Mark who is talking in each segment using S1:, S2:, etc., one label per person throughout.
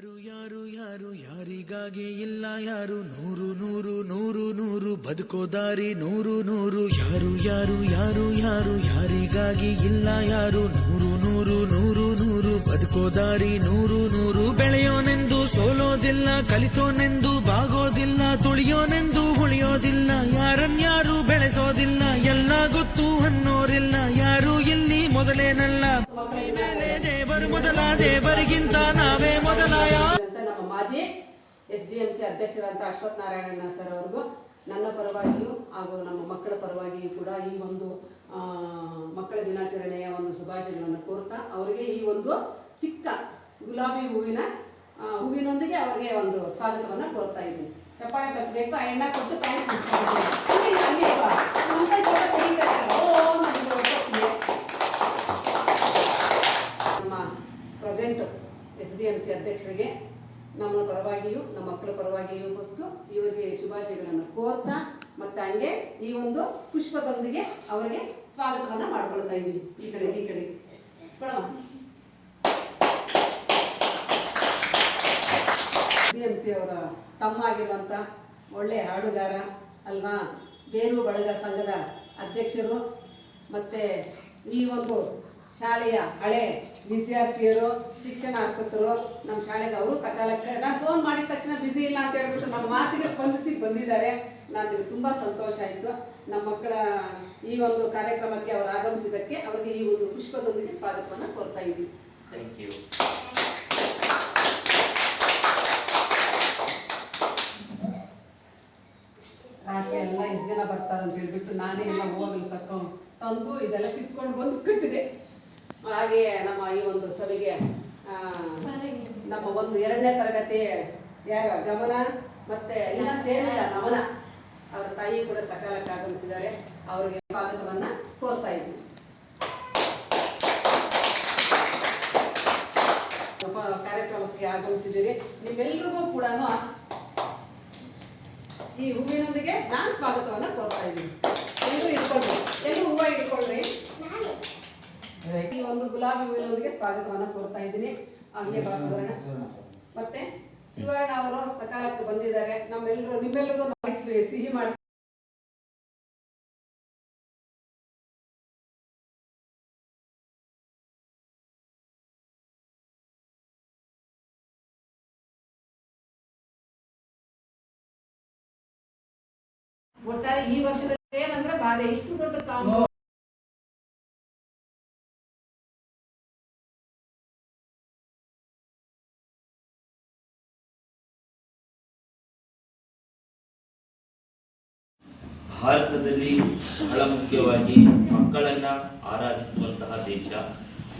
S1: ಯಾರು ಯಾರು ಯಾರು, ಯಾರಿಗಾಗಿ ಇಲ್ಲ, ಯಾರು? ನೂರು ನೂರು ನೂರು ನೂರು ಬದುಕೋ ದಾರಿ, ನೂರು ನೂರು. ಯಾರು ಯಾರು ಯಾರು ಯಾರು? ಯಾರಿಗಾಗಿ ಇಲ್ಲ, ಯಾರು? ನೂರು ನೂರು ನೂರು ನೂರು ಬದುಕೋ ದಾರಿ, ನೂರು ನೂರು. ಬೆಳೆಯೋನೆಂದು ಸೋಲೋದಿಲ್ಲ, ಕಲಿತೋನೆಂದು ಬಾಗೋದಿಲ್ಲ, ತುಳಿಯೋನೆಂದು ಉಳಿಯೋದಿಲ್ಲ. ಯಾರನ್ಯಾರು ಬೆಳೆಸೋದಿಲ್ಲ, ಎಲ್ಲ ಗೊತ್ತು ಅನ್ನೋರಿಲ್ಲ. ಯಾರು ಇಲ್ಲಿ ಮೊದಲೇನಲ್ಲ? ದೇವರು ಮೊದಲ ದೇವರಿಗಿಂತ
S2: ಎಸ್ ಡಿ ಎಂ ಸಿ ಅಧ್ಯಕ್ಷರಾದಂಥ ಅಶ್ವಥ್ ನಾರಾಯಣಣ್ಣ ಸರ್ ಅವ್ರಿಗೂ ನನ್ನ ಪರವಾಗಿಯೂ ಹಾಗೂ ನಮ್ಮ ಮಕ್ಕಳ ಪರವಾಗಿಯೂ ಕೂಡ ಈ ಒಂದು ಮಕ್ಕಳ ದಿನಾಚರಣೆಯ ಒಂದು ಶುಭಾಶಯಗಳನ್ನು ಕೋರ್ತಾ ಅವರಿಗೆ ಈ ಒಂದು ಚಿಕ್ಕ ಗುಲಾಬಿ ಹೂವಿನ ಹೂವಿನೊಂದಿಗೆ ಅವರಿಗೆ ಒಂದು ಸ್ವಾಗತವನ್ನು ಕೋರ್ತಾ ಇದ್ದೀನಿ. ಚಪ್ಪಾಳೆ ತಟ್ಟಬೇಕು ಆ ಎಣ್ಣ ಕೊಟ್ಟು ನಮ್ಮ present S D M C ಅಧ್ಯಕ್ಷರಿಗೆ ನಮ್ಮ ಪರವಾಗಿಯೂ, ನಮ್ಮ ಮಕ್ಕಳ ಪರವಾಗಿಯೂ ಫಸ್ಟು ಇವರಿಗೆ ಶುಭಾಶಯಗಳನ್ನು ಕೋರ್ತಾ, ಮತ್ತು ಹಂಗೆ ಈ ಒಂದು ಪುಷ್ಪದೊಂದಿಗೆ ಅವರಿಗೆ ಸ್ವಾಗತವನ್ನು ಮಾಡ್ಕೊಳ್ತಾ ಇದ್ದೀವಿ ಈ ಕಡೆ ಈ ಕಡೆ. ಸಿ ಸಿ ಅವರ ತಮ್ಮ ಆಗಿರುವಂಥ ಒಳ್ಳೆಯ ಹಾಡುಗಾರ ಅಲ್ವಾ? ಬೇರು ಬಳಗ ಸಂಘದ ಅಧ್ಯಕ್ಷರು, ಮತ್ತು ಈ ಒಂದು ಶಾಲೆಯ ಹಳೆ ವಿದ್ಯಾರ್ಥಿಯರು ಶಿಕ್ಷಣ ಆಸಕ್ತರು ನಮ್ಮ ಶಾಲೆಗೆ ಅವರು ಸಕಾಲಕ್ಕೆ ನಾನು ಫೋನ್ ಮಾಡಿದ ತಕ್ಷಣ ಬ್ಯುಸಿ ಇಲ್ಲ ಅಂತ ಹೇಳ್ಬಿಟ್ಟು ನಮ್ಮ ಮಾತಿಗೆ ಸ್ಪಂದಿಸಿ ಬಂದಿದ್ದಾರೆ. ನನಗೆ ತುಂಬ ಸಂತೋಷ ಆಯಿತು. ನಮ್ಮ ಮಕ್ಕಳ ಈ ಒಂದು ಕಾರ್ಯಕ್ರಮಕ್ಕೆ ಅವರು ಆಗಮಿಸಿದ್ದಕ್ಕೆ ಅವರಿಗೆ ಈ ಒಂದು ಪುಷ್ಪದೊಂದಿಗೆ ಸ್ವಾಗತವನ್ನು ಕೋರ್ತಾ ಇದ್ದೀವಿ
S3: ಥ್ಯಾಂಕ್ ಯು
S2: ರಾತ್ರಿ ಎಲ್ಲ ಎಷ್ಟು ಜನ ಬರ್ತಾರೆ ಅಂತ ಹೇಳ್ಬಿಟ್ಟು ನಾನೇ ಎಲ್ಲ ಹೋಗಲು ತಕೊಂಡು ತಂದು ಇದೆಲ್ಲ ಕಿತ್ಕೊಂಡು ಬಂದು ಕಟ್ಟಿದೆ ಹಾಗೆ ನಮ್ಮ ಈ ಒಂದು ಸಭೆಗೆ ನಮ್ಮ ಒಂದು ಎರಡನೇ ತರಗತಿ ಯಾರ? ಗಮನ ಮತ್ತೆ ಇನ್ನ ಸೇರಿಲ್ಲ ನಮನ. ಅವರ ತಾಯಿ ಕೂಡ ಸಕಾಲಕ್ಕೆ ಆಗಮಿಸಿದ್ದಾರೆ. ಅವರಿಗೆ ಸ್ವಾಗತವನ್ನ ಕೋರ್ತಾ ಇದ್ದೀನಿ. ಕಾರ್ಯಕ್ರಮಕ್ಕೆ ಆಗಮಿಸಿದ್ದೀರಿ. ನಿಮ್ಮೆಲ್ರಿಗೂ ಕೂಡ ಈ ಹೂವಿನೊಂದಿಗೆ ನಾನು ಸ್ವಾಗತವನ್ನ ಕೋರ್ತಾ ಇದ್ದೀನಿ. ಎಲ್ಲರೂ ಇಟ್ಕೊಳ್ರಿ. ಎಲ್ಲರೂ ಹೂವ ಇಟ್ಕೊಳ್ರಿ. ಗುಲಾಬಿ ಹೂವಿನೊಂದಿಗೆ ಸ್ವಾಗತವನ್ನು ಕೊಡ್ತಾ ಇದ್ದೀನಿ. ಹಾಗೆ ಮತ್ತೆ ಸುವರ್ಣ ಅವರು ಸಕಾಲಕ್ಕೆ ಬಂದಿದ್ದಾರೆ. ನಮ್ಮೆಲ್ಲರೂ ನಿಮ್ಮೆಲ್ಲರಿಗೂ ಸಿಹಿ ಮಾಡಿ ಒಟ್ಟಾರೆ ಈ ವರ್ಷದ ಏನಂದ್ರೆ ಬಾಧೆ. ಇಷ್ಟು ದೊಡ್ಡ ಕಾಂಬ
S3: ಭಾರತದಲ್ಲಿ ಬಹಳ ಮುಖ್ಯವಾಗಿ ಮಕ್ಕಳನ್ನ ಆರಾಧಿಸುವಂತಹ ದೇಶ.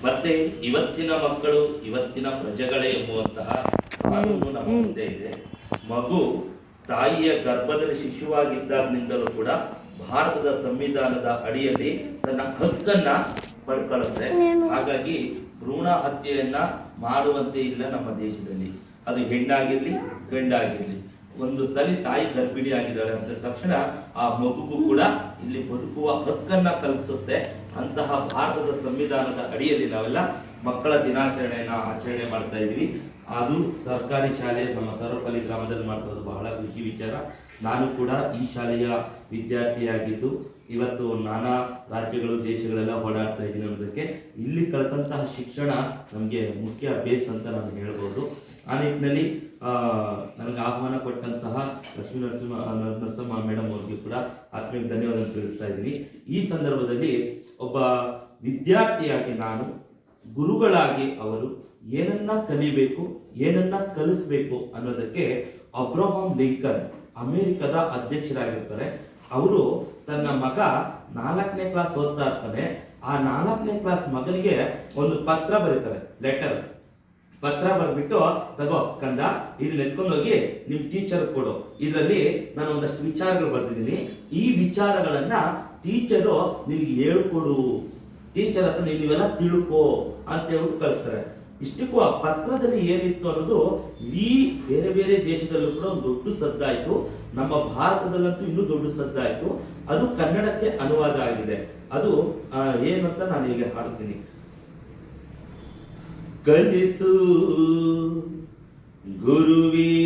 S3: ಮತ್ತೆ ಇವತ್ತಿನ ಮಕ್ಕಳು ಇವತ್ತಿನ ಪ್ರಜೆಗಳೇ ಎಂಬುವಂತಹ ಕಾನೂನು ನಮ್ಮ ಮುಂದೆ ಇದೆ. ಮಗು ತಾಯಿಯ ಗರ್ಭದಲ್ಲಿ ಶಿಶುವಾಗಿದ್ದಾಗಿನಿಂದಲೂ ಕೂಡ ಭಾರತದ ಸಂವಿಧಾನದ ಅಡಿಯಲ್ಲಿ ತನ್ನ ಹಕ್ಕನ್ನ ಪಡ್ಕೊಳ್ಳುತ್ತೆ. ಹಾಗಾಗಿ ಭ್ರೂಣ ಹತ್ಯೆಯನ್ನ ಮಾಡುವಂತೆ ಇಲ್ಲ ನಮ್ಮ ದೇಶದಲ್ಲಿ. ಅದು ಹೆಣ್ಣಾಗಿರ್ಲಿ ಗಂಡಾಗಿರ್ಲಿ. ಒಂದು ತಲೆ ತಾಯಿ ಗರ್ಭಿಣಿ ಆಗಿದ್ದಾಳೆ ಅಂತ ತಕ್ಷಣ ಆ ಮಗುಗೂ ಕೂಡ ಇಲ್ಲಿ ಬದುಕುವ ಹಕ್ಕನ್ನ ಕಲ್ಪಿಸುತ್ತೆ. ಅಂತಹ ಭಾರತದ ಸಂವಿಧಾನದ ಅಡಿಯಲ್ಲಿ ನಾವೆಲ್ಲ ಮಕ್ಕಳ ದಿನಾಚರಣೆಯನ್ನ ಆಚರಣೆ ಮಾಡ್ತಾ ಇದೀವಿ ಅದು ಸರ್ಕಾರಿ ಶಾಲೆ, ನಮ್ಮ ಸರ್ವಪಲ್ಲಿ ಗ್ರಾಮದಲ್ಲಿ ಮಾಡ್ತಿರೋದು ಬಹಳ ಖುಷಿ ವಿಚಾರ. ನಾನು ಕೂಡ ಈ ಶಾಲೆಯ ವಿದ್ಯಾರ್ಥಿಯಾಗಿದ್ದು, ಇವತ್ತು ನಾನಾ ರಾಜ್ಯಗಳು, ದೇಶಗಳೆಲ್ಲ ಓಡಾಡ್ತಾ ಇದ್ದೀನಿ ಅನ್ನೋದಕ್ಕೆ ಇಲ್ಲಿ ಕಲಿತಂತಹ ಶಿಕ್ಷಣ ನಮಗೆ ಮುಖ್ಯ ಬೇಸ್ ಅಂತ ನಾನು ಹೇಳ್ಬೋದು. ಆ ನಿಟ್ಟಿನಲ್ಲಿ ನನಗೆ ಆಹ್ವಾನ ಕೊಟ್ಟಂತಹ ಲಕ್ಷ್ಮೀ ನರಸಿಂಹ ನರಸಿಂಹ ಮೇಡಮ್ ಅವರಿಗೆ ಕೂಡ ಆತ್ಮೀಯ ಧನ್ಯವಾದ ತಿಳಿಸ್ತಾ ಇದ್ದೀನಿ. ಈ ಸಂದರ್ಭದಲ್ಲಿ ಒಬ್ಬ ವಿದ್ಯಾರ್ಥಿಯಾಗಿ ನಾನು ಗುರುಗಳಾಗಿ ಅವರು ಏನನ್ನ ಕಲಿಬೇಕು, ಏನನ್ನ ಕಲಿಸ್ಬೇಕು ಅನ್ನೋದಕ್ಕೆ ಅಬ್ರಹಾಂ ಲಿಂಕನ್ ಅಮೆರಿಕದ ಅಧ್ಯಕ್ಷರಾಗಿರ್ತಾರೆ. ಅವರು ತನ್ನ ಮಗ ನಾಲ್ಕನೇ ಕ್ಲಾಸ್ ಓದ್ತಾ ಇರ್ತಾನೆ. ಆ ನಾಲ್ಕನೇ ಕ್ಲಾಸ್ ಮಗನಿಗೆ ಒಂದು ಪತ್ರ ಬರೀತಾರೆ, ಲೆಟರ್. ಪತ್ರ ಬರ್ಬಿಟ್ಟು ತಗೋ, ಕಂದ ಇದನ್ನ ಎತ್ಕೊಂಡು ಹೋಗಿ ನಿಮ್ ಟೀಚರ್ ಕೊಡು. ಇದರಲ್ಲಿ ನಾನು ಒಂದಷ್ಟು ವಿಚಾರಗಳು ಬರ್ತಿದ್ದೀನಿ ಈ ವಿಚಾರಗಳನ್ನ ಟೀಚರು ನಿನ್ಗೆ ಹೇಳ್ಕೊಡು. ಟೀಚರ್ ಹತ್ರ ನೀವೆಲ್ಲ ತಿಳ್ಕೊ ಅಂತ ಹೇಳ್ಬಿಟ್ಟು ಕಳಿಸ್ತಾರೆ. ಇಷ್ಟಕ್ಕೂ ಆ ಪತ್ರದಲ್ಲಿ ಏನಿತ್ತು ಅನ್ನೋದು ಈ ಬೇರೆ ಬೇರೆ ದೇಶದಲ್ಲೂ ಕೂಡ ಒಂದು ದೊಡ್ಡ ಸದ್ದಾಯಿತು ನಮ್ಮ ಭಾರತದಲ್ಲಂತೂ ಇನ್ನೂ ದೊಡ್ಡ ಸದ್ದಾಯಿತು ಅದು ಕನ್ನಡಕ್ಕೆ ಅನುವಾದ ಆಗಿದೆ. ಅದು ಏನಂತ ನಾನು ಈಗ ಹಾಡ್ತೀನಿ ಕಲಿಸು ಗುರುವೇ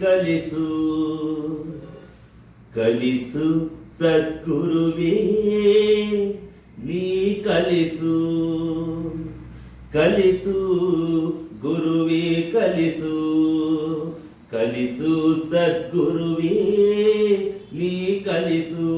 S3: ಕಲಿಸು. ಕಲಿಸು ಸದ್ಗುರುವೇ ನೀ ಕಲಿಸು. ಕಲಿಸು ಗುರುವೇ ಕಲಿಸು. ಕಲಿಸು ಸದ್ಗುರುವೇ ನೀ ಕಲಿಸು.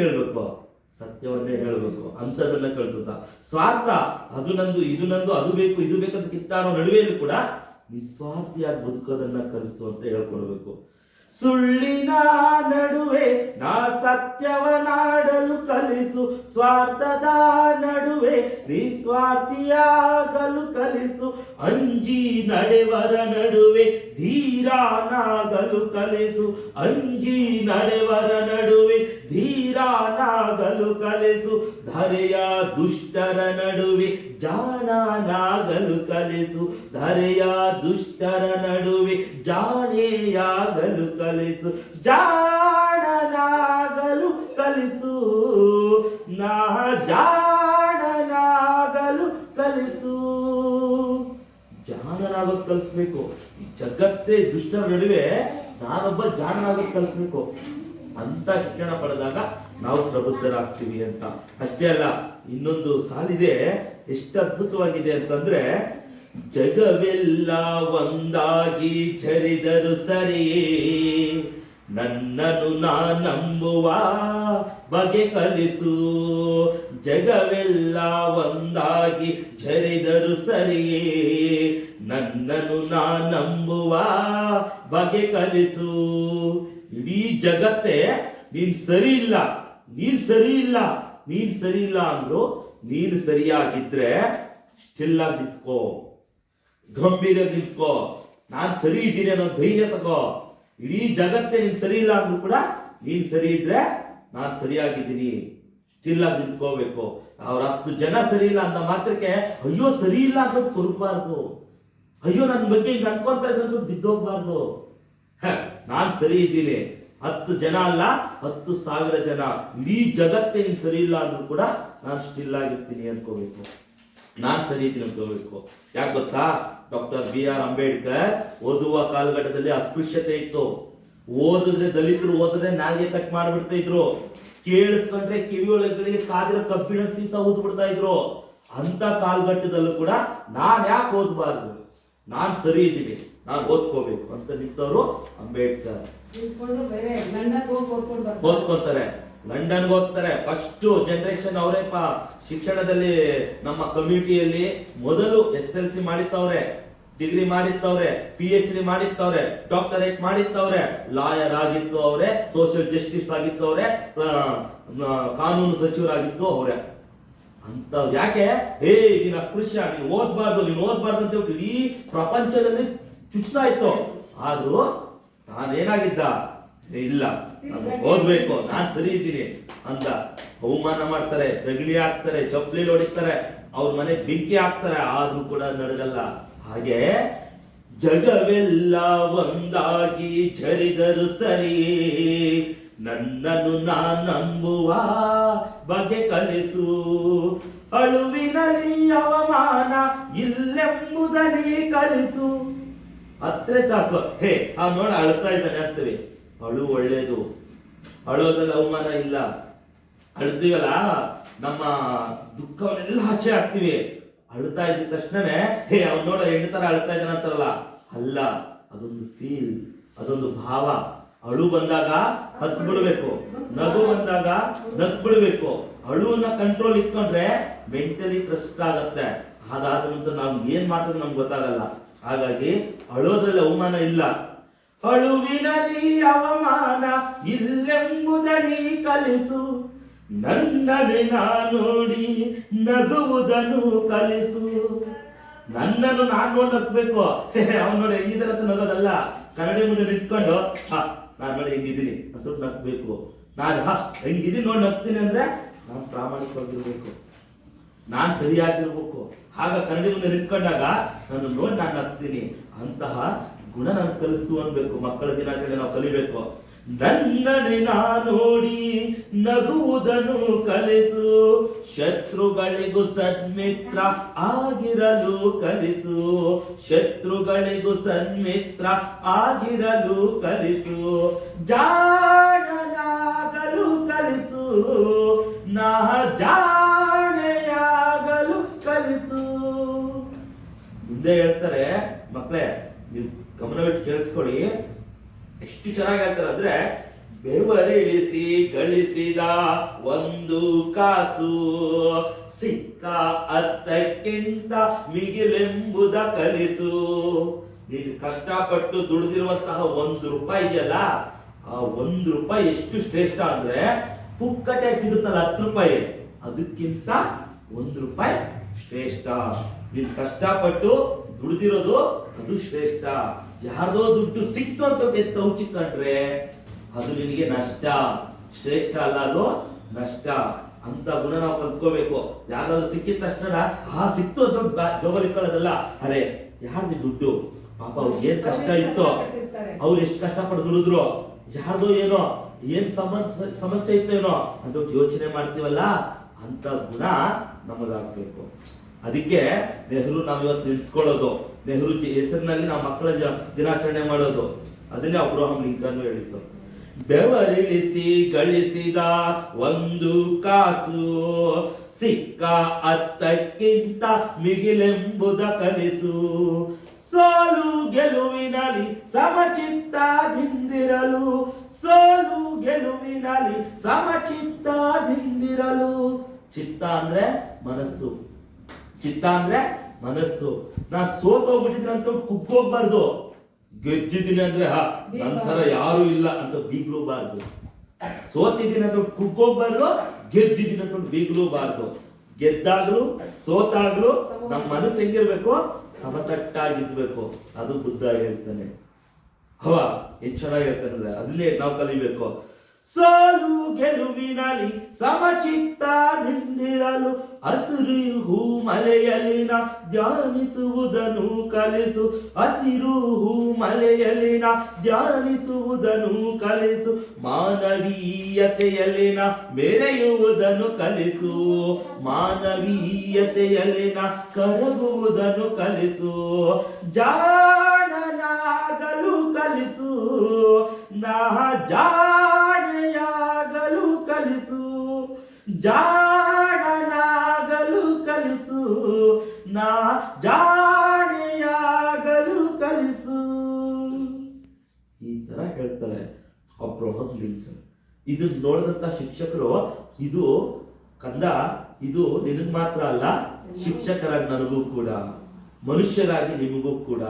S3: ಹೇಳ್ಬೇಕು ಸತ್ಯವನ್ನೇ ಹೇಳಬೇಕು. ಅಂಥದ್ದನ್ನ ಕಳಿಸುತ್ತ. ಸ್ವಾರ್ಥ, ಅದು ನಂದು, ಇದು ನಂದು, ಅದು ಬೇಕು, ಇದು ಬೇಕಂತ ಕಿತ್ತಾನೋ ನಡುವೆಯಲ್ಲೂ ಕೂಡ ನಿಸ್ವಾರ್ಥಿಯಾಗಿ ಬದುಕೋದನ್ನ ಕಲಿಸು ಅಂತ ಹೇಳ್ಕೊಡ್ಬೇಕು. ಸುಳ್ಳಿನ ನಡುವೆ ನಾ ಸತ್ಯವನಾಡಲು ಕಲಿಸು. ಸ್ವಾರ್ಥದ ನಡುವೆ ನಿಸ್ವಾರ್ಥಿಯಾಗಲು ಕಲಿಸು. ಅಂಜಿ ನಡೆವರ ನಡುವೆ ಧೀರಾನಾಗಲು ಕಲೆಸು. ಅಂಜಿ ನಡೆವರ ನಡುವೆ ಧೀರಾನಾಗಲು ಕಲೆಸು. ಧರೆಯ ದುಷ್ಟರ ನಡುವೆ ಜಾಣನಾಗಲು ಕಲೆಸು. ಧರೆಯ ದುಷ್ಟರ ನಡುವೆ ಜಾಣೆಯಾಗಲು ಕಲೆಸು. ಜಾಣನಾಗಲು ಕಲಿಸು. ನಾ ಜಾಣನಾಗಲು ಜಾಣನಾಗೋದು ಕಲಿಸ್ಬೇಕು. ಈ ಜಗತ್ತೇ ದುಷ್ಟರ ನಡುವೆ ನಾನೊಬ್ಬ ಜಾಣನಾಗೋದು ಕಲಿಸ್ಬೇಕು. ಅಂತ ಶಿಕ್ಷಣ ಪಡೆದಾಗ ನಾವು ಪ್ರಬುದ್ಧರಾಗ್ತೀವಿ ಅಂತ. ಅಷ್ಟೇ ಅಲ್ಲ, ಇನ್ನೊಂದು ಸಾಲಿದೆ, ಎಷ್ಟು ಅದ್ಭುತವಾಗಿದೆ ಅಂತಂದ್ರೆ, ಜಗವೆಲ್ಲ ಒಂದಾಗಿ ಚರಿದರು ಸರಿಯೇ ನನ್ನನ್ನು ನಾ ನಂಬುವ ಬಗೆ ಕಲಿಸು. ಜಗವೆಲ್ಲ ಒಂದಾಗಿ ಜರಿದರು ಸರಿಯೇ. ನನ್ನನು ನಾ ನಂಬುವ ಬಗೆ ಕಲಿಸು. ಇಡೀ ಜಗತ್ತೇ ನೀನ್ ಸರಿ ಇಲ್ಲ, ನೀನ್ ಸರಿ ಇಲ್ಲ, ನೀನ್ ಸರಿ ಇಲ್ಲ ಅಂದ್ರು ನೀನು ಸರಿಯಾಗಿದ್ರೆ ಸ್ಟಿಲ್ ಆಗಿ ನಿಂತ್ಕೋ. ಗಂಭೀರ ನಿಂತ್ಕೋ. ನಾನ್ ಸರಿ ಇದ್ದೀನಿ ಅನ್ನೋ ಧೈರ್ಯ ತಗೋ. ಇಡೀ ಜಗತ್ತೇ ನೀನ್ ಸರಿ ಇಲ್ಲ ಅಂದ್ರೂ ಕೂಡ ನೀನ್ ಸರಿ ಇದ್ರೆ ನಾನ್ ಸರಿಯಾಗಿದ್ದೀನಿ. ಸ್ಟಿಲ್ ಆಗಿ ನಿಂತ್ಕೋಬೇಕು. ಅವ್ರ ಹತ್ತು ಜನ ಸರಿ ಇಲ್ಲ ಅಂತ ಮಾತ್ರಕ್ಕೆ, ಅಯ್ಯೋ, ಸರಿ ಇಲ್ಲ ಅಂತ ಕೊರಬಾರ್ದು. ಅಯ್ಯೋ ನನ್ನ ಬಗ್ಗೆ ಹಿಂಗ್ ಅನ್ಕೊಂತ ಇದ್ದಂತ ಬಿದ್ದೋಗ್ಬಾರ್ದು. ನಾನ್ ಸರಿ ಇದ್ದೀನಿ. ಹತ್ತು ಜನ ಅಲ್ಲ, ಹತ್ತು ಸಾವಿರ ಜನ. ಇಡೀ ಜಗತ್ತೇ ನಿನ್ ಸರಿ ಇಲ್ಲ ಅಂದ್ರೂ ಕೂಡ ನಾನು ಸ್ಟಿಲ್ ಆಗಿರ್ತೀನಿ ಅನ್ಕೋಬೇಕು. ನಾನ್ ಸರಿ ಇದ್ದೀನಿ ಅನ್ಕೋಬೇಕು. ಯಾಕೆ ಗೊತ್ತಾ? ಡಾಕ್ಟರ್ ಬಿ ಆರ್ ಅಂಬೇಡ್ಕರ್ ಓದುವ ಕಾಲಘಟ್ಟದಲ್ಲಿ ಅಸ್ಪೃಶ್ಯತೆ ಇತ್ತು. ಓದಿದ್ರೆ ದಲಿತರು ಓದಿದ್ರೆ ನಾಲ್ಗೆ ಕಟ್ ಮಾಡ್ಬಿಡ್ತಾ ಇದ್ರು. ಕೇಳಿಸ್ಕೊಂಡ್ರೆ ಕಿವಿ ಕಾದಿರ ಕಬ್ಬಿಣ ಸೀಸ ಓದ್ಬಿಡ್ತಾ ಇದ್ರು. ಅಂತ ಕಾಲಘಟ್ಟದಲ್ಲೂ ಕೂಡ ನಾನ್ ಯಾಕೆ ಓದ್ಬಾರ್ದು? ನಾನ್ ಸರಿ ಇದ್ದೀನಿ. ನಾನ್ ಓದ್ಕೋಬೇಕು ಅಂತ ನಿಂತವರು ಅಂಬೇಡ್ಕರ್. ಓದ್ಕೊತಾರೆ. ಲಂಡನ್ ಹೋಗ್ತಾರೆ. ಫಸ್ಟ್ ಜನರೇಷನ್ ಅವರೇ ಶಿಕ್ಷಣದಲ್ಲಿ ನಮ್ಮ ಕಮ್ಯುನಿಟಿಯಲ್ಲಿ ಮೊದಲು ಎಸ್ ಎಲ್ ಸಿ ಮಾಡಿತ್ತವ್ರೆ ಡಿಗ್ರಿ ಮಾಡಿತ್ತವ್ರೆ ಪಿ ಎಚ್ ಡಿ ಮಾಡಿತ್ತವ್ರೆ ಡಾಕ್ಟರೇಟ್ ಮಾಡಿತ್ತವ್ರೆ ಲಾಯರ್ ಆಗಿತ್ತು ಅವರೇ ಸೋಷಿಯಲ್ ಜಸ್ಟಿಸ್ ಆಗಿತ್ತು ಅವರೇ ಕಾನೂನು ಸಚಿವರಾಗಿತ್ತು ಅವರೇ. ಅಂತ ಯಾಕೆ? ಹೇ ನೀನ್ ಅಸ್ಪೃಶ್ಯ ನೀನ್ ಓದ್ಬಾರ್ದು ನೀನ್ ಓದ್ಬಾರ್ದು ಅಂತ ಇಡೀ ಪ್ರಪಂಚದಲ್ಲಿ ಚುಚ್ತಾ ಇತ್ತು. ಆದ್ರೂ ನಾನೇನಾಗಿದ್ದ? ಇಲ್ಲ. ಓದ್ಬೇಕು, ನಾನ್ ಸರಿ ಇದ್ದೀನಿ ಅಂತ ಅವಮಾನ ಮಾಡ್ತಾರೆ, ಸಗಣಿ ಹಾಕ್ತಾರೆ, ಚಪ್ಪಲಿ ಹೊಡಿತಾರೆ ಅವ್ರ ಮನೆ ಬೆಂಕಿ ಹಾಕ್ತಾರೆ, ಆದ್ರೂ ಕೂಡ ನಡಗಲ್ಲ ಹಾಗೆ ಜಗವೆಲ್ಲ ಒಂದಾಗಿ ಚರಿದರು ಸರಿ, ನನ್ನನ್ನು ನಾ ನಂಬುವ ಬಗೆ ಕಲಿಸು. ಅಳುವಿನಲ್ಲಿ ಅವಮಾನ ಇಲ್ಲೆಂಬುದನಿ ಕಲಿಸು. ಅತ್ರೆ ಸಾಕು. ಹೇ, ಆ ನೋಡ ಅಳ್ತಾ ಇದ್ದಾನೆ ಅಂತೀವಿ ಅಳು ಒಳ್ಳೇದು. ಅಳೋದ್ರಲ್ಲಿ ಅವಮಾನ ಇಲ್ಲ. ಅಳ್ತೀವಲ್ಲ ನಮ್ಮ ದುಃಖವನ್ನೆಲ್ಲ ಆಚೆ ಹಾಕ್ತಿವಿ. ಅಳ್ತಾ ಇದ್ದ ತಕ್ಷಣನೇ, ಹೇ, ಅವ್ನು ನೋಡ, ಹೆಣ್ಣು ತರ ಅಳ್ತಾ ಇದ್ದಾನೆ ಅಂತಾರಲ್ಲ. ಅಲ್ಲ, ಅದೊಂದು ಫೀಲ್ ಅದೊಂದು ಭಾವ. ಅಳು ಬಂದಾಗ ಹತ್ ಬಿಡ್ಬೇಕು. ನಗು ಬಂದಾಗ ನಗ್ ಬಿಡ್ಬೇಕು. ಅಳುವನ್ನ ಕಂಟ್ರೋಲ್ ಇಟ್ಕೊಂಡ್ರೆ ಮೆಂಟಲಿ ಟ್ರಸ್ಟ್ ಆಗತ್ತೆ. ಅದಾದ ನಂತರ ನಾವು ಏನ್ ಮಾಡ್ತದೆ ನಮ್ಗೆ ಗೊತ್ತಾಗಲ್ಲ. ಹಾಗಾಗಿ ಅಳೋದ್ರಲ್ಲಿ ಅವಮಾನ ಇಲ್ಲ. ಅಳುವಿನಲ್ಲಿ ಅವಮಾನ ಇಲ್ಲೆಂಬುದನಿ ಕಲಿಸು. ನನ್ನನೆ ನಾ ನೋಡಿ ನಗುವುದನ್ನು ಕಲಿಸು. ನನ್ನನ್ನು ನಾನು ನೋಡಿ ನಗ್ಬೇಕು. ಅವ್ನು ನೋಡಿ ಹೆಂಗಿದ್ದಾರೆ ಅಂತ ನಗೋದಲ್ಲ. ಕನ್ನಡಿ ಮುಂದೆ ನಿಂತ್ಕೊಂಡು, ಹಾ, ನಾನ್ ನೋಡಿ ಹೆಂಗಿದ್ದೀನಿ ಅಂತ ನಗ್ಬೇಕು. ನಾನು, ಹಾ, ಹೆಂಗಿದ್ದೀನಿ ನೋಡಿ ನಗ್ತೀನಿ ಅಂದ್ರೆ ನಾನು ಪ್ರಾಮಾಣಿಕವಾಗಿರ್ಬೇಕು. ನಾನು ಸರಿಯಾಗಿರ್ಬೇಕು. ಆಗ ಕನ್ನಡಿ ಮುಂದೆ ನಿಂತ್ಕೊಂಡಾಗ ನಾನು ನೋಡಿ ನಾನು ನಗ್ತೀನಿ. ಅಂತಹ ಗುಣ ನಾನು ಕಲಿಸು ಅನ್ಬೇಕು. ಮಕ್ಕಳ ದಿನಾಚರಣೆ ನಾವು ಕಲಿಬೇಕು. ನನ್ನನೆ ನಾ ನೋಡಿ ನಗುವುದನ್ನು ಕಲಿಸು. ಶತ್ರುಗಳಿಗೂ ಸನ್ಮಿತ್ರ ಆಗಿರಲು ಕಲಿಸು. ಶತ್ರುಗಳಿಗೂ ಸನ್ಮಿತ್ರ ಆಗಿರಲು ಕಲಿಸು. ಜಾಣನಾಗಲು ಕಲಿಸು. ನಾ ಜಾಣೆಯಾಗಲು ಕಲಿಸು. ಮುಂದೆ ಹೇಳ್ತಾರೆ, ಮಕ್ಕಳೇ, ನೀವು ಗಮನವಿಟ್ಟು ಕೇಳಿಸ್ಕೊಳ್ಳಿ. ಎಷ್ಟು ಚೆನ್ನಾಗಿ ಹೇಳ್ತಾರೆ ಅಂದ್ರೆ, ಬೆವರಿಳಿಸಿ ಗಳಿಸಿದ ಒಂದು ಕಾಸು ಸಿಕ್ಕ ಅರ್ಥಕ್ಕಿಂತ ಮಿಗಿಲೆಂಬುದ ಕಲಿಸು. ನೀನು ಕಷ್ಟಪಟ್ಟು ದುಡಿದಿರುವಂತಹ ಒಂದು ರೂಪಾಯಿ ಇದೆಯಲ್ಲ, ಆ ಒಂದು ರೂಪಾಯಿ ಎಷ್ಟು ಶ್ರೇಷ್ಠ ಅಂದ್ರೆ, ಪುಕ್ಕಟೆ ಸಿಗುತ್ತಲ್ಲ ಹತ್ತು ರೂಪಾಯಿ, ಅದಕ್ಕಿಂತ ಒಂದು ರೂಪಾಯಿ ಶ್ರೇಷ್ಠ. ನೀನು ಕಷ್ಟಪಟ್ಟು ದುಡಿದಿರೋದು ಅದು ಶ್ರೇಷ್ಠ. ಯಾರ್ದೋ ದುಡ್ಡು ಸಿಕ್ತು ಅಂತ ತೌಚಿಕೊಂಡ್ರೆ ಅದು ನಿನಗೆ ನಷ್ಟ. ಶ್ರೇಷ್ಠ ಅಲ್ಲ ಅದು ನಷ್ಟ. ಅಂತ ಗುಣ ನಾವು ಕಲ್ತ್ಕೋಬೇಕು. ಯಾರಾದ್ರೂ ಸಿಕ್ಕಿದ ತಕ್ಷಣ ಆ ಸಿಕ್ತು ಅಂತ ಜೋಗಲಿಕ್ಕೊಳ್ಳೋದಲ್ಲ ಅರೆ ಯಾರ್ದು ದುಡ್ಡು? ಪಾಪ ಅವ್ರಿಗೆ ಏನ್ ಕಷ್ಟ ಇತ್ತು ಅವ್ರು ಎಷ್ಟು ಕಷ್ಟಪಟ್ಟು ದುಡಿದ್ರು ಯಾರ್ದೋ ಏನೋ ಏನ್ ಸಮಸ್ಯೆ ಸಮಸ್ಯೆ ಇತ್ತು ಏನೋ ಅಂತ ಯೋಚನೆ ಮಾಡ್ತೀವಲ್ಲ ಅಂತ ಗುಣ ನಮಗಾಗ್ಬೇಕು. ಅದಕ್ಕೆ ನೆಹರು ನಾವು ಇವತ್ತು ನಿಲ್ಸ್ಕೊಳ್ಳೋದು. ನೆಹರು ಹೆಸರಿನಲ್ಲಿ ನಾವು ಮಕ್ಕಳ ದಿನಾಚರಣೆ ಮಾಡೋದು. ಅದನ್ನೇ ಅಬ್ರಹಾಂ ಲಿಂಕನ್ ಹೇಳಿದ್ದು. ಬೆವರಿಳಿಸಿ ಗಳಿಸಿದ ಒಂದು ಕಾಸು ಸಿಕ್ಕ ಅತ್ತಕ್ಕಿಂತ ಮಿಗಿಲೆಂಬುದ ಕಲಿಸು ಸೋಲು ಗೆಲುವಿನಲ್ಲಿ ಸಮಚಿತ್ತದಿಂದಿರಲು. ಸೋಲು ಗೆಲುವಿನಲ್ಲಿ ಸಮಚಿತ್ತದಿಂದಿರಲು. ಚಿತ್ತ ಅಂದ್ರೆ ಮನಸ್ಸು. ಚಿತ್ತ ಅಂದ್ರೆ ಮನಸ್ಸು. ನಾನ್ ಸೋತೋಗ್ಬಿಟ್ಟಿದ್ರೆ ಅಂತ ಕುಕ್ಕೋಗ್ಬಾರ್ದು ಗೆದ್ದಿದ್ದೀನಿ ಅಂದ್ರೆ ಹಾ ನಂತರ ಯಾರು ಇಲ್ಲ ಅಂತ ಬೀಗ್ಲೂಬಾರ್ದು. ಸೋತಿದ್ದೀನಿ ಅಂತ ಕುಕ್ಕೋಗ್ಬಾರ್ದು ಗೆದ್ದಿದ್ದೀನಿ ಅಂತ ಬೀಗ್ಲೂಬಾರ್ದು. ಗೆದ್ದಾಗ್ಲು ಸೋತಾಗ್ಲು ನಮ್ಮ ಮನಸ್ಸು ಹೆಂಗಿರ್ಬೇಕು? ಸಮತಟ್ಟಾಗಿರ್ಬೇಕು. ಅದು ಬುದ್ಧ ಹೇಳ್ತಾನೆ. ಹವಾ ಎಷ್ಟು ಚೆನ್ನಾಗಿರ್ತಾನೆ ಅದನ್ನೇ ನಾವು ಕಲಿಬೇಕು. ಸೋಲು ಗೆಲುವಿನಲ್ಲಿ ಸಮಚಿತ್ತದಿಂದಿರಲು ಹಸಿರು ಹೂ ಮಲೆಯಲ್ಲಿನ ಧ್ಯಾನಿಸುವುದನ್ನು ಕಲಿಸು. ಹಸಿರು ಹೂ ಮಲೆಯಲ್ಲಿನ ಧ್ಯಾನಿಸುವುದನ್ನು ಕಲಿಸು. ಮಾನವೀಯತೆಯಲ್ಲಿನ ಮೆರೆಯುವುದನ್ನು ಕಲಿಸು. ಮಾನವೀಯತೆಯಲ್ಲಿನ ಕರಗುವುದನ್ನು ಕಲಿಸು. ಜಾಣನಾಗಲು ಕಲಿಸು. ನಾ ಜಾಣೆಯಾಗಲು ಜಾಣನಾಗಲು ಕಲಿಸು, ನಾ ಜಾಣಿಯಾಗಲು ಕಲಿಸು. ಈ ತರ ಹೇಳ್ತಾರೆ. ಬೃಹತ್ ಲಿಂಕನ್ ಇದನ್ನ ನೋಡಿದಂತ ಶಿಕ್ಷಕರು, ಇದು ಕಂದ, ಇದು ನಿನಗ್ ಮಾತ್ರ ಅಲ್ಲ, ಶಿಕ್ಷಕರಾಗಿ ನನಗೂ ಕೂಡ, ಮನುಷ್ಯರಾಗಿ ನಿಮಗೂ ಕೂಡ.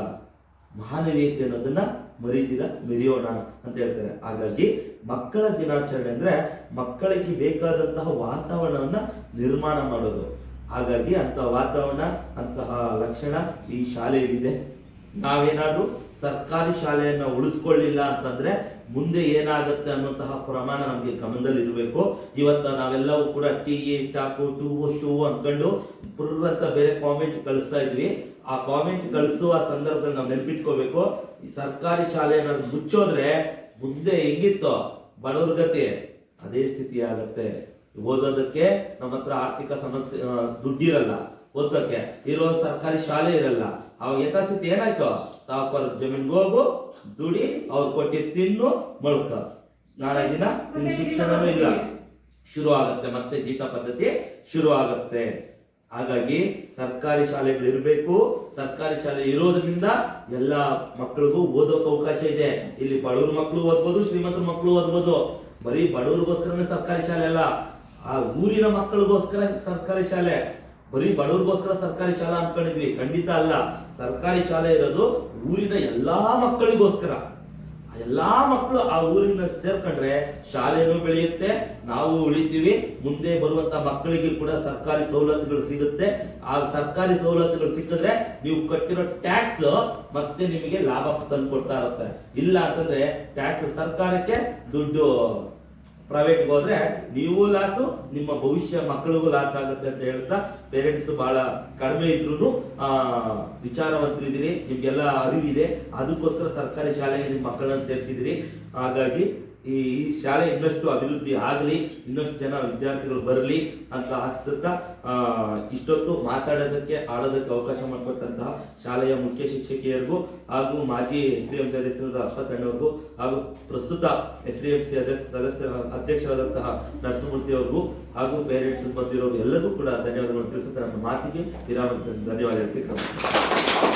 S3: ಮಾನವೀಯತೆ ಅನ್ನೋದನ್ನ ಮರೀದಿರ ಮೆರೆಯೋಣ ಅಂತ ಹೇಳ್ತಾರೆ. ಹಾಗಾಗಿ ಮಕ್ಕಳ ದಿನಾಚರಣೆ ಅಂದ್ರೆ ಮಕ್ಕಳಿಗೆ ಬೇಕಾದಂತಹ ವಾತಾವರಣವನ್ನ ನಿರ್ಮಾಣ ಮಾಡೋದು. ಹಾಗಾಗಿ ಅಂತ ವಾತಾವರಣ, ಅಂತಹ ಲಕ್ಷಣ ಈ ಶಾಲೆಯಲ್ಲಿದೆ. ನಾವೇನಾದರೂ ಸರ್ಕಾರಿ ಶಾಲೆಯನ್ನ ಉಳಿಸ್ಕೊಳ್ಳಿಲ್ಲ ಅಂತಂದ್ರೆ ಮುಂದೆ ಏನಾಗುತ್ತೆ ಅನ್ನುವಂತಹ ಪ್ರಮಾಣ ನಮಗೆ ಗಮನದಲ್ಲಿ ಇರಬೇಕು. ಇವತ್ತು ನಾವೆಲ್ಲವೂ ಕೂಡ ಟಿ ಟಾಕು ಟೂ ಶೂ ಅನ್ಕೊಂಡು ಪುರ್ವಂತ ಬೇರೆ ಕಾಮೆಂಟ್ ಕಳಿಸ್ತಾ ಇದ್ವಿ. ಆ ಕಾಮೆಂಟ್ ಕಳಿಸುವ ಸಂದರ್ಭದಲ್ಲಿ ನಾವು ನೆನ್ಪಿಟ್ಕೋಬೇಕು. ಸರ್ಕಾರಿ ಶಾಲೆ ಮುಚ್ಚೋದ್ರೆ ಮುಂದೆ ಹೆಂಗಿತ್ತೋ, ಬಡವ್ರ ಗತಿ ಅದೇ ಸ್ಥಿತಿ ಆಗತ್ತೆ. ಓದೋದಕ್ಕೆ ನಮ್ಮ ಹತ್ರ ಆರ್ಥಿಕ ಸಮಸ್ಯೆ ದುಡ್ಡಿರಲ್ಲ. ಓದೋಕೆ ಇರೋ ಸರ್ಕಾರಿ ಶಾಲೆ ಇರಲ್ಲ. ಅವಾಗ ಯಥಾಸ್ಥಿತಿ ಏನಾಯ್ತು, ಸಾವುಕಾರ ಜಮೀನ್ಗೆ ಹೋಗು, ದುಡಿ, ಅವ್ರು ಕೊಟ್ಟಿ ತಿನ್ನು ಮಳ್ಕ ನಾಳೆ ದಿನ ಶಿಕ್ಷಣವೂ ಇಲ್ಲ. ಶುರು ಆಗತ್ತೆ ಮತ್ತೆ ಜೀತ ಪದ್ಧತಿ ಶುರು ಆಗತ್ತೆ ಹಾಗಾಗಿ ಸರ್ಕಾರಿ ಶಾಲೆಗಳು ಇರಬೇಕು. ಸರ್ಕಾರಿ ಶಾಲೆ ಇರೋದ್ರಿಂದ ಎಲ್ಲ ಮಕ್ಕಳಿಗೂ ಓದೋಕೆ ಅವಕಾಶ ಇದೆ. ಇಲ್ಲಿ ಬಡವ್ರ ಮಕ್ಕಳು ಓದ್ಬೋದು, ಶ್ರೀಮಂತರ ಮಕ್ಕಳು ಓದ್ಬೋದು. ಬರೀ ಬಡವ್ರಿಗೋಸ್ಕರನೇ ಸರ್ಕಾರಿ ಶಾಲೆ ಅಲ್ಲ, ಆ ಊರಿನ ಮಕ್ಕಳಿಗೋಸ್ಕರ ಸರ್ಕಾರಿ ಶಾಲೆ. ಬರೀ ಬಡವ್ರಿಗೋಸ್ಕರ ಸರ್ಕಾರಿ ಶಾಲೆ ಅನ್ಕೊಂಡಿದ್ವಿ. ಖಂಡಿತ ಅಲ್ಲ. ಸರ್ಕಾರಿ ಶಾಲೆ ಇರೋದು ಊರಿನ ಎಲ್ಲಾ ಮಕ್ಕಳಿಗೋಸ್ಕರ. ಎಲ್ಲಾ ಮಕ್ಕಳು ಆ ಊರಿನ ಸೇರ್ಕೊಂಡ್ರೆ ಶಾಲೆನೂ ಬೆಳೆಯುತ್ತೆ, ನಾವು ಉಳಿತೀವಿ, ಮುಂದೆ ಬರುವಂತ ಮಕ್ಕಳಿಗೆ ಕೂಡ ಸರ್ಕಾರಿ ಸವಲತ್ತುಗಳು ಸಿಗುತ್ತೆ. ಆ ಸರ್ಕಾರಿ ಸವಲತ್ತುಗಳು ಸಿಕ್ಕಿದ್ರೆ ನೀವು ಕಟ್ಟಿರೋ ಟ್ಯಾಕ್ಸ್ ಮತ್ತೆ ನಿಮಗೆ ಲಾಭ ತಂದು ಕೊಡ್ತಾ ಇರುತ್ತೆ. ಇಲ್ಲ ಅಂತಂದ್ರೆ ಟ್ಯಾಕ್ಸ್ ಸರ್ಕಾರಕ್ಕೆ ದುಡ್ಡು ಪ್ರೈವೇಟ್ಗೆ ಹೋದ್ರೆ ನೀವು ಲಾಸು ನಿಮ್ಮ ಭವಿಷ್ಯ ಮಕ್ಕಳಿಗೂ ಲಾಸ್ ಆಗುತ್ತೆ ಅಂತ ಹೇಳ್ತಾ ಪೇರೆಂಟ್ಸ್ ಬಹಳ ಕಡಿಮೆ ಇದ್ರು ವಿಚಾರವಂತರಿದ್ದೀರಿ ನಿಮ್ಗೆಲ್ಲ ಅರಿವಿದೆ ಅದಕ್ಕೋಸ್ಕರ ಸರ್ಕಾರಿ ಶಾಲೆಗೆ ನಿಮ್ಮ ಮಕ್ಕಳನ್ನ ಸೇರಿಸಿದಿರಿ. ಹಾಗಾಗಿ ಈ ಶಾಲೆ ಇನ್ನಷ್ಟು ಅಭಿವೃದ್ಧಿ ಆಗಲಿ ಇನ್ನಷ್ಟು ಜನ ವಿದ್ಯಾರ್ಥಿಗಳು ಬರಲಿ ಅಂತ ಆಶಿಸುತ್ತಾ ಆ, ಇಷ್ಟೊತ್ತು ಮಾತಾಡೋದಕ್ಕೆ ಆಡೋದಕ್ಕೆ ಅವಕಾಶ ಮಾಡಿಕೊಟ್ಟಂತಹ ಶಾಲೆಯ ಮುಖ್ಯ ಶಿಕ್ಷಕಿಯರಿಗೂ ಹಾಗೂ ಮಾಜಿ ಎಸ್ ಡಿ ಎಂ ಸದಸ್ಯರಾದ ಅಶ್ವಥಣ್ಣವ್ರಿಗೂ ಹಾಗೂ ಪ್ರಸ್ತುತ ಎಸ್ ಡಿ ಎಂ ಸಿ ಸದಸ್ಯ ಅಧ್ಯಕ್ಷರಾದಂತಹ ನರಸಿಂಹಮೂರ್ತಿ ಅವ್ರಿಗೂ ಹಾಗೂ ಪೇರೆಂಟ್ಸ್ ಬಂದಿರೋರು ಎಲ್ಲರಿಗೂ ಕೂಡ ಧನ್ಯವಾದಗಳು ತಿಳಿಸುತ್ತಾ ನನ್ನ ಮಾತಿಗೆ ವಿರಾಮ ಧನ್ಯವಾದ